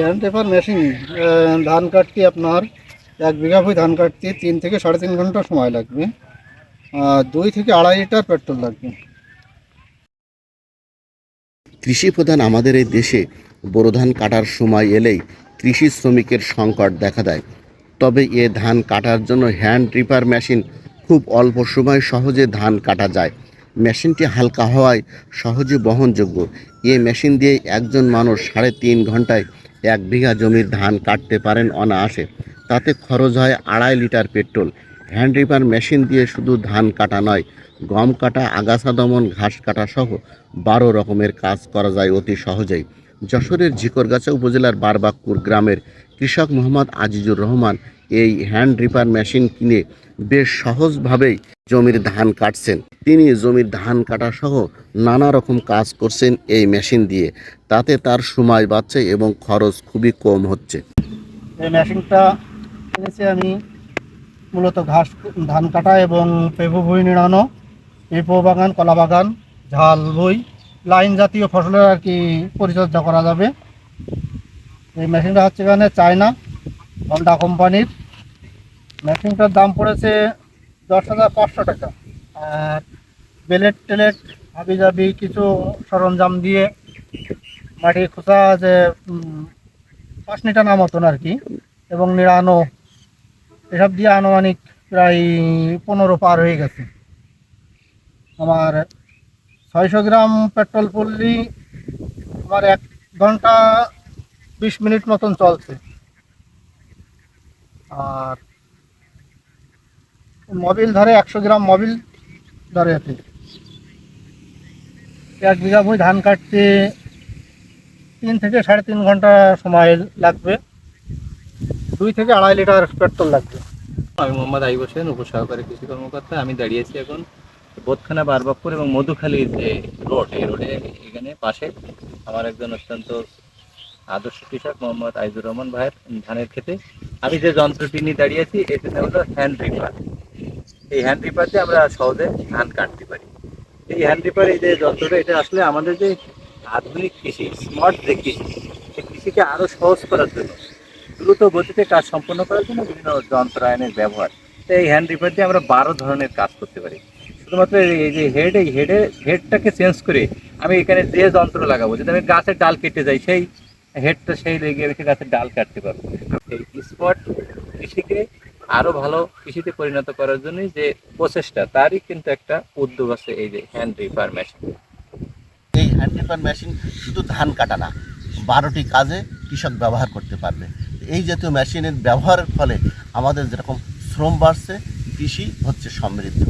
Hand machine ধান কাটতে আপনার এক বিঘা ভুঁই ধান কাটতে, তিন থেকে সাড়ে তিন ঘণ্টা সময় লাগবে। দুই থেকে আড়াই লিটার পেট্রোল লাগবে। কৃষি প্রধান আমাদের এই দেশে বোরো ধান কাটার সময় এলেই কৃষি শ্রমিকের সংকট দেখা দেয়। তবে এ ধান কাটার জন্য হ্যান্ড রিপার মেশিন খুব অল্প সময় সহজে ধান কাটা যায়। মেশিনটি হালকা হওয়ায় সহজে বহনযোগ্য। এ মেশিন দিয়ে একজন মানুষ সাড়ে তিন ঘন্টায় এক বিঘা জমির ধান কাটতে পারেন অনায়াসে। তাতে খরচ হয় আড়াই litre petrol. Hand reaper machine দিয়ে শুধু ধান কাটা নয়, গম কাটা, আগাছা দমন, ঘাস কাটা সহ বারো রকমের কাজ করা যায় অতি সহজেই। যশোরের ঝিকরগাছা উপজেলার বারবাক্কুর গ্রামের কৃষক মোহাম্মদ আজিজুর রহমান এই হ্যান্ড রিপার মেশিন কিনে বেশ সহজভাবেই জমির ধান কাটছেন। তিনি জমির ধান কাটা সহ নানা রকম কাজ করছেন এই মেশিন দিয়ে। তাতে তার সময় বাঁচছে এবং খরচ খুবই কম হচ্ছে। এই মেশিনটা কিনেছি আমি মূলত ঘাস, ধান কাটা এবং পেঁপু ভুঁই নিড়ানো, পেঁপো বাগান, কলা বাগান, ঝাল ভুঁই লাইন জাতীয় ফসলের আর কি পরিচর্যা করা যাবে। এই মেশিনটা হচ্ছে এখানে চায়না হন্ডা কোম্পানির। মেশিনটার দাম পড়েছে দশ হাজার পাঁচশো টাকা। আর বেলেট টেলেট হাবি জাবি কিছু সরঞ্জাম দিয়ে মাটি খোসা যে উম, পাঁচ টানা মতন আর কি এবং নিড়ানো এসব দিয়ে আনুমানিক প্রায় পনেরো পার হয়ে গেছে। আমার ছয়শো গ্রাম পেট্রোল পড়লি আমার এক ঘণ্টা বিশ মিনিট মতন চলছে। আর মবিল ধরে একশো গ্রাম মবিল ধরে এতে এক বিঘা ভুঁই ধান কাটতে তিন থেকে সাড়ে তিন ঘণ্টা সময় লাগবে। দুই থেকে আড়াই লিটার পেট্রোল লাগবে। আমি মোহাম্মদ আইব হোসেন, উপসহকারী কৃষি কর্মকর্তা। আমি দাঁড়িয়েছি এখন বোধখানা, বারবাকপুর এবং মধুখালীর যে রোড, এই রোডে এখানে পাশে আমার একজন অত্যন্ত আদর্শ কৃষক মোহাম্মদ আইজুর রহমান ভাইয়ের ধানের ক্ষেতে। আমি যে যন্ত্রটি নিয়ে দাঁড়িয়েছি এটি হলো হ্যান্ড রিপার। এই হ্যান্ড রিপার দিয়ে আমরা সহজে ধান কাটতে পারি। এই হ্যান্ড রিপার, এই যে যন্ত্রটা, এটা আসলে আমাদের যে আধুনিক কৃষি, স্মার্ট যে কৃষি সেই কৃষিকে আরও সহজ করার জন্য, দ্রুত গতিতে কাজ সম্পন্ন করার জন্য বিভিন্ন যন্ত্রায়নের ব্যবহার। তো এই হ্যান্ড রিপার দিয়ে আমরা বারো ধরনের কাজ করতে পারি। শুধুমাত্র এই- যে হেড এই হেডের হেডটাকে চেঞ্জ করে আমি এখানে যে যন্ত্র লাগাবো, যদি আমি গাছের ডাল কেটে যাই, সেই হেডটা সেই লেগে রেখে গাছের ডাল কাটতে পারব। এই স্পট কৃষিকে আরও ভালো কৃষিতে পরিণত করার জন্য যে প্রচেষ্টা তারই কিন্তু একটা উদ্যোগ আছে এই যে হ্যান্ড রিপার মেশিন এই হ্যান্ড রিপার মেশিন শুধু ধান কাটা না, বারোটি কাজে কৃষক ব্যবহার করতে পারবে। এই জাতীয় মেশিনের ব্যবহারের ফলে আমাদের যেরকম শ্রম বাড়ছে, কৃষি হচ্ছে সমৃদ্ধ।